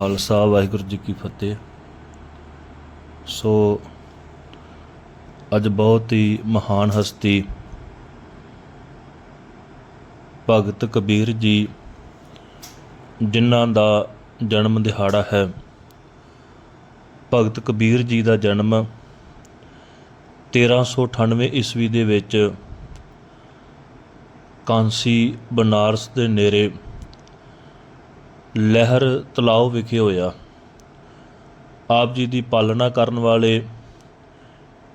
ਖਾਲਸਾ, ਵਾਹਿਗੁਰੂ ਜੀ ਕੀ ਫਤਿਹ। ਸੋ, ਅੱਜ ਬਹੁਤ ਹੀ ਮਹਾਨ ਹਸਤੀ ਭਗਤ ਕਬੀਰ ਜੀ, ਜਿਨ੍ਹਾਂ ਦਾ ਜਨਮ ਦਿਹਾੜਾ ਹੈ। ਭਗਤ ਕਬੀਰ ਜੀ ਦਾ ਜਨਮ 1398 ਈਸਵੀ ਦੇ ਵਿੱਚ ਕਾਂਸੀ, ਬਨਾਰਸ ਦੇ ਨੇੜੇ ਲਹਿਰ ਤਲਾਉ ਵਿਖੇ ਹੋਇਆ। ਆਪ ਜੀ ਦੀ ਪਾਲਣਾ ਕਰਨ ਵਾਲੇ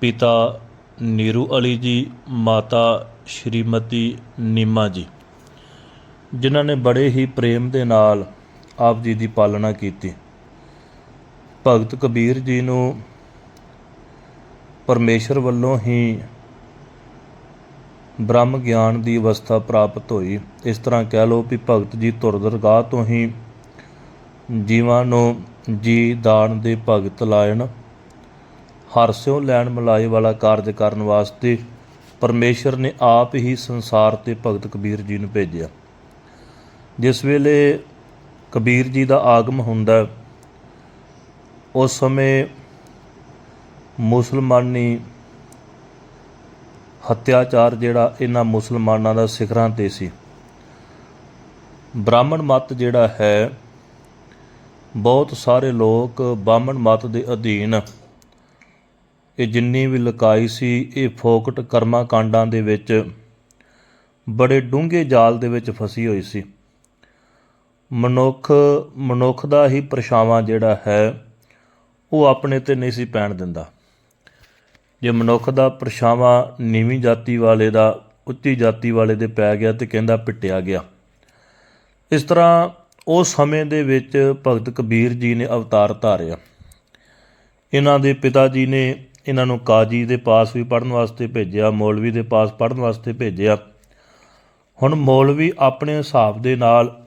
ਪਿਤਾ ਨੀਰੂ ਅਲੀ ਜੀ, ਮਾਤਾ ਸ਼੍ਰੀਮਤੀ ਨੀਮਾ ਜੀ, ਜਿਨ੍ਹਾਂ ਨੇ ਬੜੇ ਹੀ ਪ੍ਰੇਮ ਦੇ ਨਾਲ ਆਪ ਜੀ ਦੀ ਪਾਲਣਾ ਕੀਤੀ। ਭਗਤ ਕਬੀਰ ਜੀ ਨੂੰ ਪਰਮੇਸ਼ਰ ਵੱਲੋਂ ਹੀ ਬ੍ਰਹਮ ਗਿਆਨ ਦੀ ਅਵਸਥਾ ਪ੍ਰਾਪਤ ਹੋਈ। ਇਸ ਤਰ੍ਹਾਂ ਕਹਿ ਲਓ ਵੀ ਭਗਤ ਜੀ ਧੁਰ ਦਰਗਾਹ ਤੋਂ ਹੀ ਜੀਵਾਂ ਨੂੰ ਜੀ ਦਾਨ ਦੇ ਭਗਤ ਲਾਇਣ ਹਰਸਿਓ ਲੈਣ ਮਲਾਈ ਵਾਲਾ ਕਾਰਜ ਕਰਨ ਵਾਸਤੇ ਪਰਮੇਸ਼ਰ ਨੇ ਆਪ ਹੀ ਸੰਸਾਰ ਤੇ ਭਗਤ ਕਬੀਰ ਜੀ ਨੂੰ ਭੇਜਿਆ। ਜਿਸ ਵੇਲੇ ਕਬੀਰ ਜੀ ਦਾ ਆਗਮ ਹੁੰਦਾ, ਉਸ ਸਮੇਂ ਮੁਸਲਮਾਨੀ ਹੱਤਿਆਚਾਰ ਜਿਹੜਾ ਇਹਨਾਂ ਮੁਸਲਮਾਨਾਂ ਦਾ ਸਿਖਰਾਂ ਤੇ ਸੀ। ਬ੍ਰਾਹਮਣ ਮਤ ਜਿਹੜਾ ਹੈ ਬਹੁਤ ਸਾਰੇ ਲੋਕ ਬਾਹਮਣ ਮਤ ਦੇ ਅਧੀਨ। ਇਹ ਜਿੰਨੀ ਵੀ ਲਕਾਈ ਸੀ, ਇਹ ਫੋਕਟ ਕਰਮਾ ਕਾਂਡਾਂ ਦੇ ਵਿੱਚ ਬੜੇ ਡੂੰਘੇ ਜਾਲ ਦੇ ਵਿੱਚ ਫਸੀ ਹੋਈ ਸੀ। ਮਨੁੱਖ ਮਨੁੱਖ ਦਾ ਹੀ ਪਰਛਾਵਾਂ ਜਿਹੜਾ ਹੈ, ਉਹ ਆਪਣੇ ਤੇ ਨਹੀਂ ਸੀ ਪੈਣ ਦਿੰਦਾ। ਜੇ ਮਨੁੱਖ ਦਾ ਪਰਛਾਵਾਂ ਨੀਵੀਂ ਜਾਤੀ ਵਾਲੇ ਦਾ, ਉੱਚੀ ਜਾਤੀ ਵਾਲੇ ਦੇ ਪੈ ਗਿਆ ਤੇ ਕਹਿੰਦਾ ਪਿੱਟਿਆ ਗਿਆ। ਇਸ ਤਰ੍ਹਾਂ ਉਸ ਸਮੇਂ ਦੇ ਵਿੱਚ ਭਗਤ ਕਬੀਰ ਜੀ ਨੇ ਅਵਤਾਰ ਧਾਰਿਆ। ਇਹਨਾਂ ਦੇ ਪਿਤਾ ਜੀ ਨੇ ਇਹਨਾਂ ਨੂੰ ਕਾਜੀ ਦੇ ਪਾਸ ਵੀ ਪੜਨ ਵਾਸਤੇ ਭੇਜਿਆ, ਮੌਲਵੀ ਦੇ ਪਾਸ ਪੜਨ ਵਾਸਤੇ ਭੇਜਿਆ। ਹੁਣ ਮੌਲਵੀ ਆਪਣੇ ਹਿਸਾਬ ਦੇ ਨਾਲ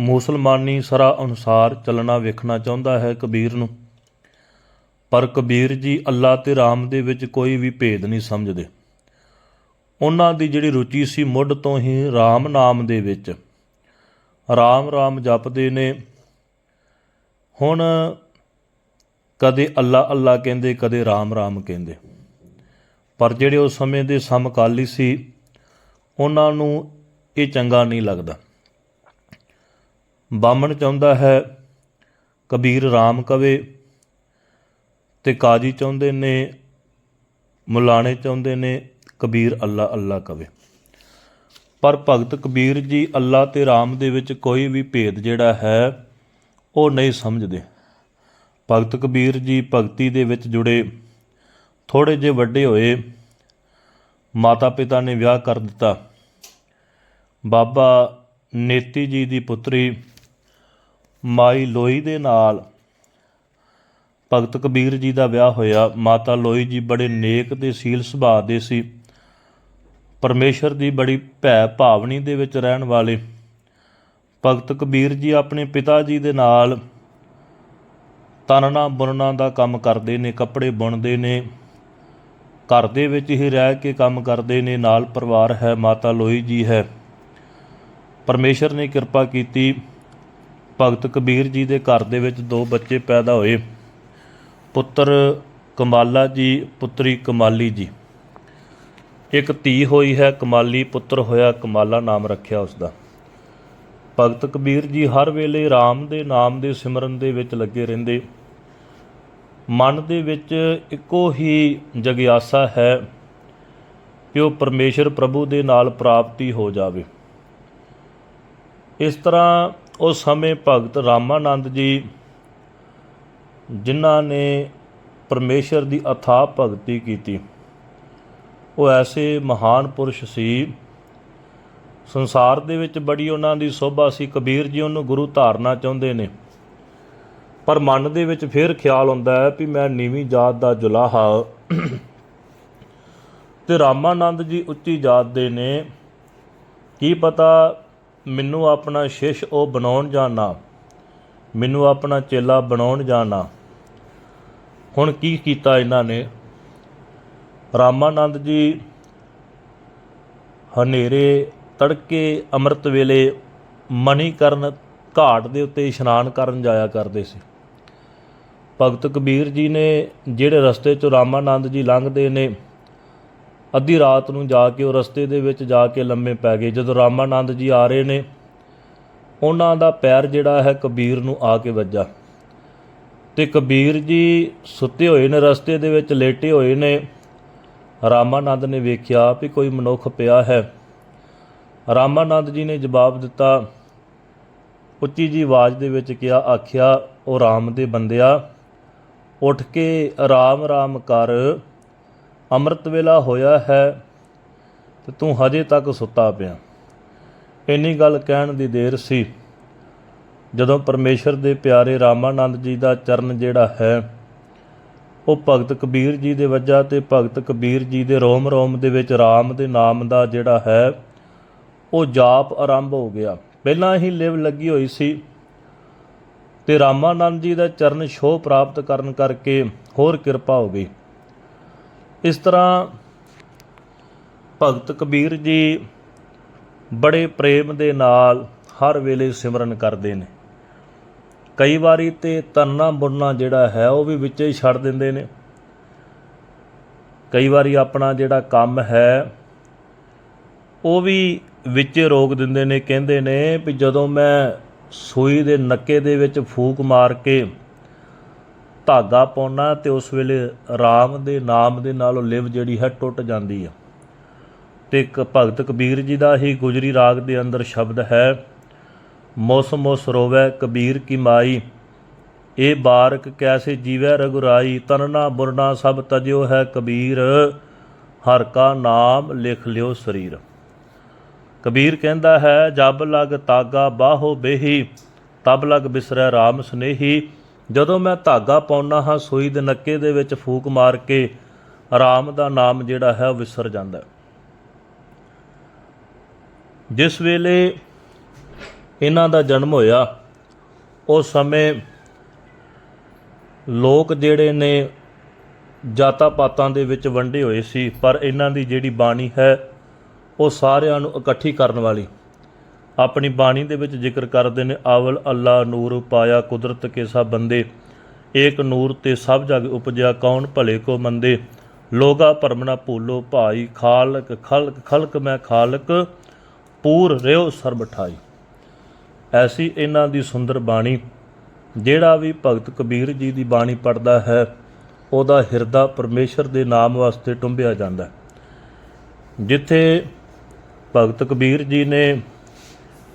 ਮੁਸਲਮਾਨੀ ਸਰਾ ਅਨੁਸਾਰ ਚੱਲਣਾ ਵੇਖਣਾ ਚਾਹੁੰਦਾ ਹੈ ਕਬੀਰ ਨੂੰ। ਪਰ ਕਬੀਰ ਜੀ ਅੱਲਾ ਤੇ ਰਾਮ ਦੇ ਵਿੱਚ ਕੋਈ ਵੀ ਭੇਦ ਨਹੀਂ ਸਮਝਦੇ। ਉਹਨਾਂ ਦੀ ਜਿਹੜੀ ਰੁਚੀ ਸੀ ਮੁੱਢ ਤੋਂ ਹੀ ਰਾਮ ਨਾਮ ਦੇ ਵਿੱਚ। ਰਾਮ ਰਾਮ ਜਪਦੇ ਨੇ। ਹੁਣ ਕਦੇ ਅੱਲਾ ਅੱਲਾ ਕਹਿੰਦੇ, ਕਦੇ ਰਾਮ ਰਾਮ ਕਹਿੰਦੇ। ਪਰ ਜਿਹੜੇ ਉਸ ਸਮੇਂ ਦੇ ਸਮਕਾਲੀ ਸੀ, ਉਹਨਾਂ ਨੂੰ ਇਹ ਚੰਗਾ ਨਹੀਂ ਲੱਗਦਾ। ਬਾਮਣ ਚਾਹੁੰਦਾ ਹੈ, ਕਬੀਰ ਰਾਮ ਕਵੇ ਤੇ ਕਾਜੀ ਚਾਹੁੰਦੇ ਨੇ, ਮੁਲਾਣੇ ਚਾਹੁੰਦੇ ਨੇ, ਕਬੀਰ ਅੱਲਾ ਅੱਲਾ ਕਵੇ। ਪਰ ਭਗਤ ਕਬੀਰ ਜੀ ਅੱਲਾ ਤੇ ਰਾਮ ਦੇ ਵਿੱਚ ਕੋਈ ਵੀ ਭੇਦ ਜਿਹੜਾ ਹੈ, ਉਹ ਨਹੀਂ ਸਮਝਦੇ। ਭਗਤ ਕਬੀਰ ਜੀ ਭਗਤੀ ਦੇ ਵਿੱਚ ਜੁੜੇ ਥੋੜੇ ਜਿਹੇ ਵੱਡੇ ਹੋਏ ਮਾਤਾ ਪਿਤਾ ਨੇ ਵਿਆਹ ਕਰ ਦਿੱਤਾ। ਬਾਬਾ ਨੇਤੀ ਜੀ ਦੀ ਪੁੱਤਰੀ ਮਾਈ ਲੋਈ ਦੇ ਨਾਲ ਭਗਤ ਕਬੀਰ ਜੀ ਦਾ ਵਿਆਹ ਹੋਇਆ। ਮਾਤਾ ਲੋਈ ਜੀ ਬੜੇ ਨੇਕ ਤੇ ਸੀਲ ਸੁਭਾਅ ਦੇ ਸੀ। ਪਰਮੇਸ਼ਰ ਦੀ ਬੜੀ ਭੈ ਭਾਵਨੀ ਦੇ ਵਿੱਚ ਰਹਿਣ ਵਾਲੇ ਭਗਤ ਕਬੀਰ ਜੀ ਆਪਣੇ ਪਿਤਾ ਜੀ ਦੇ ਨਾਲ ਤਨਨਾ ਬੁਣਨਾ ਦਾ ਕੰਮ ਕਰਦੇ ਨੇ, ਕੱਪੜੇ ਬੁਣਦੇ ਨੇ, ਘਰ ਦੇ ਵਿੱਚ ਹੀ ਰਹਿ ਕੇ ਕੰਮ ਕਰਦੇ ਨੇ, ਨਾਲ ਪਰਿਵਾਰ ਹੈ, ਮਾਤਾ ਲੋਈ ਜੀ ਹੈ। ਪਰਮੇਸ਼ਰ ਨੇ ਕਿਰਪਾ ਕੀਤੀ ਭਗਤ ਕਬੀਰ ਜੀ ਦੇ ਘਰ ਦੇ ਵਿੱਚ ਦੋ ਬੱਚੇ ਪੈਦਾ ਹੋਏ, ਪੁੱਤਰ ਕਮਾਲਾ ਜੀ, ਪੁੱਤਰੀ ਕਮਾਲੀ ਜੀ। ਇੱਕ ਧੀ ਹੋਈ ਹੈ, ਕਮਾਲੀ ਪੁੱਤਰ ਹੋਇਆ, ਕਮਾਲਾ ਨਾਮ ਰੱਖਿਆ ਉਸ ਦਾ ਭਗਤ ਕਬੀਰ ਜੀ ਹਰ ਵੇਲੇ RAM ਦੇ ਨਾਮ ਦੇ ਸਿਮਰਨ ਦੇ ਵਿੱਚ ਲੱਗੇ ਰਹਿੰਦੇ। ਮਨ ਦੇ ਵਿੱਚ ਇੱਕੋ ਹੀ ਜਗਿਆਸਾ ਹੈ ਕਿ ਉਹ ਪਰਮੇਸ਼ਰ ਪ੍ਰਭੂ ਦੇ ਨਾਲ ਪ੍ਰਾਪਤੀ ਹੋ ਜਾਵੇ। ਇਸ ਤਰ੍ਹਾਂ ਉਸ ਸਮੇਂ ਭਗਤ ਰਾਮਾਨੰਦ ਜੀ, ਜਿਨ੍ਹਾਂ ਨੇ ਪਰਮੇਸ਼ਰ ਦੀ ਅਥਾਹ ਭਗਤੀ ਕੀਤੀ ਉਹ ਐਸੇ ਮਹਾਨ ਪੁਰਸ਼ ਸੀ। ਸੰਸਾਰ ਦੇ ਵਿੱਚ ਬੜੀ ਉਹਨਾਂ ਦੀ ਸੋਭਾ ਸੀ। ਕਬੀਰ ਜੀ ਉਹਨੂੰ ਗੁਰੂ ਧਾਰਨਾ ਚਾਹੁੰਦੇ ਨੇ। ਪਰ ਮਨ ਦੇ ਵਿੱਚ ਫਿਰ ਖਿਆਲ ਹੁੰਦਾ ਹੈ ਵੀ ਮੈਂ ਨੀਵੀਂ ਜਾਤ ਦਾ ਜੁਲਾਹਾ ਤੇ ਰਾਮਾਨੰਦ ਜੀ ਉੱਚੀ ਜਾਤ ਦੇ ਨੇ। ਕੀ ਪਤਾ ਮੈਨੂੰ ਆਪਣਾ ਸ਼ਿਸ਼ ਉਹ ਬਣਾਉਣ ਜਾਂ ਨਾ। ਮੈਨੂੰ ਆਪਣਾ ਚੇਲਾ ਬਣਾਉਣ ਜਾਂ ਨਾ। ਹੁਣ ਕੀ ਕੀਤਾ ਇਹਨਾਂ ਨੇ? ਰਾਮਾਨੰਦ ਜੀ ਹਨੇਰੇ ਤੜਕੇ ਅੰਮ੍ਰਿਤ ਵੇਲੇ ਮਣੀਕਰਨ ਘਾਟ ਦੇ ਉੱਤੇ ਇਸ਼ਨਾਨ ਕਰਨ ਜਾਇਆ ਕਰਦੇ ਸੀ। ਭਗਤ ਕਬੀਰ ਜੀ ਨੇ ਜਿਹੜੇ ਰਸਤੇ 'ਚੋਂ ਰਾਮਾਨੰਦ ਜੀ ਲੰਘਦੇ ਨੇ, ਅੱਧੀ ਰਾਤ ਨੂੰ ਜਾ ਕੇ ਉਹ ਰਸਤੇ ਦੇ ਵਿੱਚ ਜਾ ਕੇ ਲੰਮੇ ਪੈ ਗਏ। ਜਦੋਂ ਰਾਮਾਨੰਦ ਜੀ ਆ ਰਹੇ ਨੇ, ਉਹਨਾਂ ਦਾ ਪੈਰ ਜਿਹੜਾ ਹੈ ਕਬੀਰ ਨੂੰ ਆ ਕੇ ਵੱਜਾ। ਤੇ ਕਬੀਰ ਜੀ ਸੁੱਤੇ ਹੋਏ ਨੇ, ਰਸਤੇ ਦੇ ਵਿੱਚ ਲੇਟੇ ਹੋਏ ਨੇ ਰਾਮਾਨੰਦ ਨੇ ਵੇਖਿਆ ਵੀ ਕੋਈ ਮਨੁੱਖ ਪਿਆ ਹੈ। ਰਾਮਾਨੰਦ ਜੀ ਨੇ ਜਵਾਬ ਦਿੱਤਾ, ਉੱਚੀ ਜੀ ਆਵਾਜ਼ ਦੇ ਵਿੱਚ ਕਿਹਾ, ਆਖਿਆ, ਉਹ ਰਾਮ ਦੇ ਬੰਦਿਆ ਉੱਠ ਕੇ ਰਾਮ ਰਾਮ ਕਰ, ਅੰਮ੍ਰਿਤ ਵੇਲਾ ਹੋਇਆ ਹੈ ਤੇ ਤੂੰ ਹਜੇ ਤੱਕ ਸੁੱਤਾ ਪਿਆ। ਇੰਨੀ ਗੱਲ ਕਹਿਣ ਦੀ ਦੇਰ ਸੀ। ਜਦੋਂ ਪਰਮੇਸ਼ਰ ਦੇ ਪਿਆਰੇ ਰਾਮਾਨੰਦ ਜੀ ਦਾ ਚਰਨ ਜਿਹੜਾ ਹੈ ਉਹ ਭਗਤ ਕਬੀਰ ਜੀ ਦੇ ਵਜ੍ਹਾ ਤੇ ਭਗਤ ਕਬੀਰ ਜੀ ਦੇ ਰੋਮ ਰੋਮ ਦੇ ਵਿੱਚ ਰਾਮ ਦੇ ਨਾਮ ਦਾ ਜਿਹੜਾ ਹੈ, ਉਹ ਜਾਪ ਆਰੰਭ ਹੋ ਗਿਆ। ਪਹਿਲਾਂ ਹੀ ਲਿਵ ਲੱਗੀ ਹੋਈ ਸੀ ਤੇ ਰਾਮਾਨੰਦ ਜੀ ਦਾ ਚਰਨ ਛੋਹ ਪ੍ਰਾਪਤ ਕਰਨ ਕਰਕੇ ਹੋਰ ਕਿਰਪਾ ਹੋ ਗਈ। ਇਸ ਤਰ੍ਹਾਂ ਭਗਤ ਕਬੀਰ ਜੀ ਬੜੇ ਪ੍ਰੇਮ ਦੇ ਨਾਲ ਹਰ ਵੇਲੇ ਸਿਮਰਨ ਕਰਦੇ ਨੇ। ਕਈ ਵਾਰੀ ਤੇ ਤਰਨਾ ਬੁਰਨਾ ਜਿਹੜਾ ਹੈ, ਉਹ ਵੀ ਵਿੱਚੇ ਹੀ ਛੱਡ ਦਿੰਦੇ ਨੇ। ਕਈ ਵਾਰੀ ਆਪਣਾ ਜਿਹੜਾ ਕੰਮ ਹੈ, ਉਹ ਵੀ ਵਿੱਚੇ ਰੋਕ ਦਿੰਦੇ ਨੇ, ਕਹਿੰਦੇ ਨੇ ਵੀ ਜਦੋਂ ਮੈਂ ਸੂਈ ਦੇ ਨੱਕੇ ਦੇ ਵਿੱਚ ਫੂਕ ਮਾਰ ਕੇ ਧਾਗਾ ਪਾਉਣਾ, ਤੇ ਉਸ ਵੇਲੇ RAM ਦੇ ਨਾਮ ਦੇ ਨਾਲ ਉਹ ਲਿਵ ਜਿਹੜੀ ਹੈ, ਟੁੱਟ ਜਾਂਦੀ ਹੈ ਤੇ ਇੱਕ ਭਗਤ ਕਬੀਰ ਜੀ ਦਾ ਹੀ ਗੁਜਰੀ ਰਾਗ ਦੇ ਅੰਦਰ ਸ਼ਬਦ ਹੈ ਮੋਸ ਮੋਸ ਰੋਵੈ, ਕਬੀਰ ਕੀ ਮਾਈ। ਇਹ ਬਾਰਕ ਕੈਸੇ ਜੀਵੈ ਰਗੁਰਾਈ, ਤਨਨਾ ਬੁਰਨਾ ਸਭ ਤਜਿਓ ਹੈ ਕਬੀਰ। ਹਰ ਕਾ ਨਾਮ ਲਿਖ ਲਿਓ ਸਰੀਰ। ਕਬੀਰ ਕਹਿੰਦਾ ਹੈ, ਜਬ ਲਗ ਤਾਗਾ ਬਾਹੋ ਬੇਹੀ, ਤਬ ਲਗ ਬਿਸਰੈ RAM ਸੁਨੇਹੀ। ਜਦੋਂ ਮੈਂ ਧਾਗਾ ਪਾਉਣਾ ਹਾਂ, ਸੂਈ ਦੇ ਨੱਕੇ ਦੇ ਵਿੱਚ ਫੂਕ ਮਾਰ ਕੇ RAM ਦਾ ਨਾਮ ਜਿਹੜਾ ਹੈ, ਉਹ ਵਿਸਰ ਜਾਂਦਾ ਜਿਸ ਵੇਲੇ ਇਹਨਾਂ ਦਾ ਜਨਮ ਹੋਇਆ। ਉਸ ਸਮੇਂ ਲੋਕ ਜਿਹੜੇ ਨੇ ਜਾਤਾਂ ਪਾਤਾਂ ਦੇ ਵਿੱਚ ਵੰਡੇ ਹੋਏ ਸੀ, ਪਰ ਇਹਨਾਂ ਦੀ ਜਿਹੜੀ ਬਾਣੀ ਹੈ, ਉਹ ਸਾਰਿਆਂ ਨੂੰ ਇਕੱਠੀ ਕਰਨ ਵਾਲੀ। ਆਪਣੀ ਬਾਣੀ ਦੇ ਵਿੱਚ ਜ਼ਿਕਰ ਕਰਦੇ ਨੇ ਆਵਲ ਅੱਲਾ ਨੂਰ ਪਾਇਆ ਕੁਦਰਤ ਕੇ ਸਭ ਬੰਦੇ, ਏਕ ਨੂਰ ਤੇ ਸਭ ਜਗ ਉਪਜਿਆ, ਕੌਣ ਭਲੇ ਕੋ ਮੰਦੇ? ਲੋਗਾ ਭਰਮਣਾ ਭੂਲੋ ਭਾਈ, ਖਾਲਕ ਖਲਕ ਖਲਕ ਮੈਂ ਖਾਲਕ, ਪੂਰ ਰਿਓ ਸਰਬ ਠਾਈ। ਐਸੀ ਇਹਨਾਂ ਦੀ ਸੁੰਦਰ ਬਾਣੀ, ਜਿਹੜਾ ਵੀ ਭਗਤ ਕਬੀਰ ਜੀ ਦੀ ਬਾਣੀ ਪੜਦਾ ਹੈ, ਉਹਦਾ ਹਿਰਦਾ ਪਰਮੇਸ਼ਰ ਦੇ ਨਾਮ ਵਾਸਤੇ ਟੁੰਬਿਆ ਜਾਂਦਾ ਹੈ। ਜਿੱਥੇ ਭਗਤ ਕਬੀਰ ਜੀ ਨੇ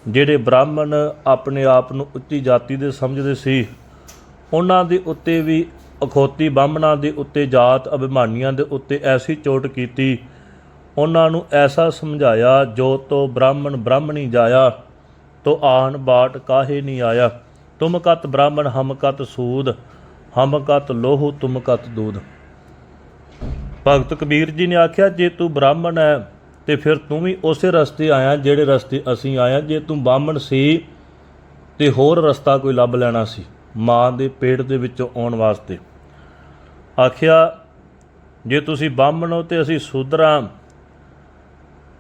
ਜਿਹੜੇ ਬ੍ਰਾਹਮਣ ਆਪਣੇ ਆਪ ਨੂੰ ਉੱਚੀ ਜਾਤੀ ਦੇ ਸਮਝਦੇ ਸੀ, ਉਹਨਾਂ ਦੇ ਉੱਤੇ ਵੀ ਅਖੋਤੀ ਬਾਹਮਣਾਂ ਦੇ ਉੱਤੇ ਜਾਤ ਅਭਿਮਾਨੀਆਂ ਦੇ ਉੱਤੇ ਐਸੀ ਚੋਟ ਕੀਤੀ, ਉਹਨਾਂ ਨੂੰ ਐਸਾ ਸਮਝਾਇਆ, ਜੋ ਤੋ ਬ੍ਰਾਹਮਣ ਬ੍ਰਾਹਮਣੀ ਜਾਇਆ ਤੋ ਆਨ ਬਾਟ ਕਾਹੇ ਨਹੀਂ ਆਇਆ। ਤੁਮ ਕਤ ਬ੍ਰਾਹਮਣ, ਹਮ ਕਤ ਸੂਦ, ਹਮ ਕਤ ਲੋਹੂ, ਤੁਮ ਕਤ ਦੂਧ ਭਗਤ ਕਬੀਰ ਜੀ ਨੇ ਆਖਿਆ, ਜੇ ਤੂੰ ਬ੍ਰਾਹਮਣ ਹੈ ਤੇ ਫਿਰ ਤੂੰ ਵੀ ਉਸੇ ਰਸਤੇ ਆਇਆ ਜਿਹੜੇ ਰਸਤੇ ਅਸੀਂ ਆਇਆ। ਜੇ ਤੂੰ ਬਾਹਮਣ ਸੀ, ਤੇ ਹੋਰ ਰਸਤਾ ਕੋਈ ਲੱਭ ਲੈਣਾ ਸੀ, ਮਾਂ ਦੇ ਪੇਟ ਦੇ ਵਿੱਚੋਂ ਆਉਣ ਵਾਸਤੇ। ਆਖਿਆ, ਜੇ ਤੁਸੀਂ ਬਾਹਮਣ ਹੋ ਤੇ ਅਸੀਂ ਸੂਦਰਾਂ,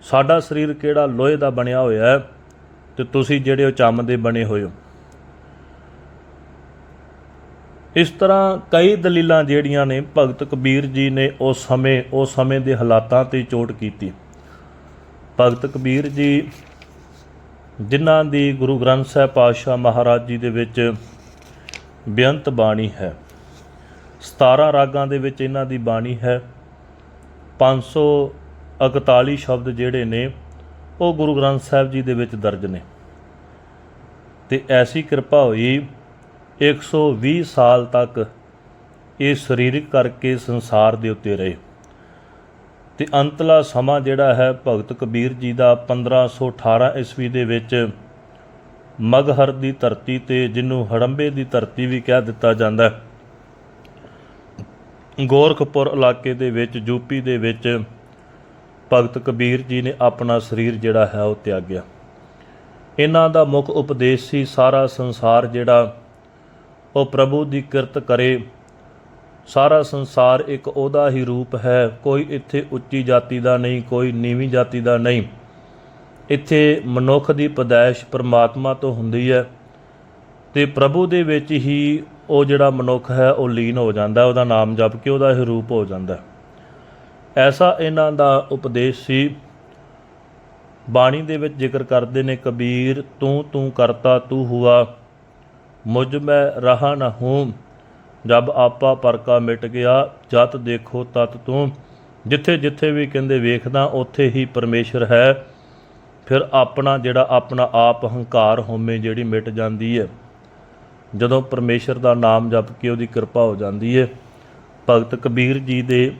ਸਾਡਾ ਸਰੀਰ ਕਿਹੜਾ ਲੋਹੇ ਦਾ ਬਣਿਆ ਹੋਇਆ ਹੈ ਤੇ ਤੁਸੀਂ ਜਿਹੜੇ ਉਹ ਚੰਮ ਦੇ ਬਣੇ ਹੋਏ ਹੋ। ਇਸ ਤਰ੍ਹਾਂ ਕਈ ਦਲੀਲਾਂ ਜਿਹੜੀਆਂ ਨੇ, ਭਗਤ ਕਬੀਰ ਜੀ ਨੇ ਉਸ ਸਮੇਂ ਉਸ ਸਮੇਂ ਦੇ ਹਾਲਾਤਾਂ ਤੇ ਚੋਟ ਕੀਤੀ। ਭਗਤ ਕਬੀਰ ਜੀ ਜਿਨ੍ਹਾਂ ਦੀ ਗੁਰੂ ਗ੍ਰੰਥ ਸਾਹਿਬ ਪਾਤਸ਼ਾਹ ਮਹਾਰਾਜ ਜੀ ਦੇ ਵਿੱਚ ਬੇਅੰਤ ਬਾਣੀ ਹੈ। 17 ਰਾਗਾਂ ਦੇ ਵਿੱਚ ਇਹਨਾਂ ਦੀ ਬਾਣੀ ਹੈ। 541 ਸ਼ਬਦ ਜਿਹੜੇ ਨੇ ਉਹ ਗੁਰੂ ਗ੍ਰੰਥ ਸਾਹਿਬ ਜੀ ਦੇ ਵਿੱਚ ਦਰਜ ਨੇ। ਤੇ ਐਸੀ ਕਿਰਪਾ ਹੋਈ 120 ਸਾਲ ਤੱਕ ਇਹ ਸਰੀਰਕ ਕਰਕੇ ਸੰਸਾਰ ਦੇ ਉੱਤੇ ਰਹੇ। ਤੇ ਅੰਤਲਾ ਸਮਾਂ ਜਿਹੜਾ ਹੈ ਭਗਤ ਕਬੀਰ ਜੀ ਦਾ 1518 ਈਸਵੀ ਦੇ ਵਿੱਚ ਮਗਹਰ ਦੀ ਧਰਤੀ ਤੇ, ਜਿਹਨੂੰ ਹੜੰਬੇ ਦੀ ਧਰਤੀ ਵੀ ਕਹਿ ਦਿੱਤਾ ਜਾਂਦਾ ਹੈ। ਗੋਰਖਪੁਰ ਇਲਾਕੇ ਦੇ ਵਿੱਚ ਯੂਪੀ ਦੇ ਵਿੱਚ ਭਗਤ ਕਬੀਰ ਜੀ ਨੇ ਆਪਣਾ ਸਰੀਰ ਜਿਹੜਾ ਹੈ ਉਹ ਤਿਆਗਿਆ। ਇਹਨਾਂ ਦਾ ਮੁੱਖ ਉਪਦੇਸ਼ ਸੀ ਸਾਰਾ ਸੰਸਾਰ ਜਿਹੜਾ ਉਹ ਪ੍ਰਭੂ ਦੀ ਕਿਰਤ ਕਰੇ। ਸਾਰਾ ਸੰਸਾਰ ਇੱਕ ਉਹਦਾ ਹੀ ਰੂਪ ਹੈ, ਕੋਈ ਇੱਥੇ ਉੱਚੀ ਜਾਤੀ ਦਾ ਨਹੀਂ, ਕੋਈ ਨੀਵੀਂ ਜਾਤੀ ਦਾ ਨਹੀਂ। ਇੱਥੇ ਮਨੁੱਖ ਦੀ ਪਦਾਇਸ਼ ਪਰਮਾਤਮਾ ਤੋਂ ਹੁੰਦੀ ਹੈ ਤੇ ਪ੍ਰਭੂ ਦੇ ਵਿੱਚ ਹੀ ਉਹ ਜਿਹੜਾ ਮਨੁੱਖ ਹੈ ਉਹ ਲੀਨ ਹੋ ਜਾਂਦਾ, ਉਹਦਾ ਨਾਮ ਜਪ ਕੇ ਉਹਦਾ ਹੀ ਰੂਪ ਹੋ ਜਾਂਦਾ। ਐਸਾ ਇਹਨਾਂ ਦਾ ਉਪਦੇਸ਼ ਸੀ, ਬਾਣੀ ਦੇ ਵਿੱਚ ਜ਼ਿਕਰ ਕਰਦੇ ਨੇ, ਕਬੀਰ, ਤੂੰ ਤੂੰ ਕਰਤਾ, ਤੂੰ ਹੁਆ, ਮੁਝ ਮੈਂ ਰਹਾ ਨ ਹੂੰ, ਜਬ ਆਪਾ ਪਰਕਾ ਮਿਟ ਗਿਆ, ਜਤ ਦੇਖੋ ਤਤ ਤੂੰ, ਜਿੱਥੇ ਜਿੱਥੇ ਵੀ ਕਹਿੰਦੇ ਵੇਖਦਾ, ਉੱਥੇ ਹੀ ਪਰਮੇਸ਼ਰ ਹੈ, ਫਿਰ ਆਪਣਾ ਜਿਹੜਾ ਆਪਣਾ ਆਪ ਹੰਕਾਰ ਹਉਮੈ ਜਿਹੜੀ ਮਿਟ ਜਾਂਦੀ ਹੈ ਜਦੋਂ ਪਰਮੇਸ਼ਰ ਦਾ ਨਾਮ ਜਪ ਕੇ ਉਹਦੀ ਕਿਰਪਾ ਹੋ ਜਾਂਦੀ ਹੈ ਭਗਤ ਕਬੀਰ ਜੀ ਦੇ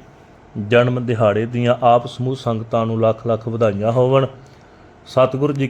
ਜਨਮ ਦਿਹਾੜੇ ਦੀਆਂ ਆਪ ਸਮੂਹ ਸੰਗਤਾਂ ਨੂੰ ਲੱਖ ਲੱਖ ਵਧਾਈਆਂ ਹੋਵਣ। ਸਤਿਗੁਰੂ ਜੀ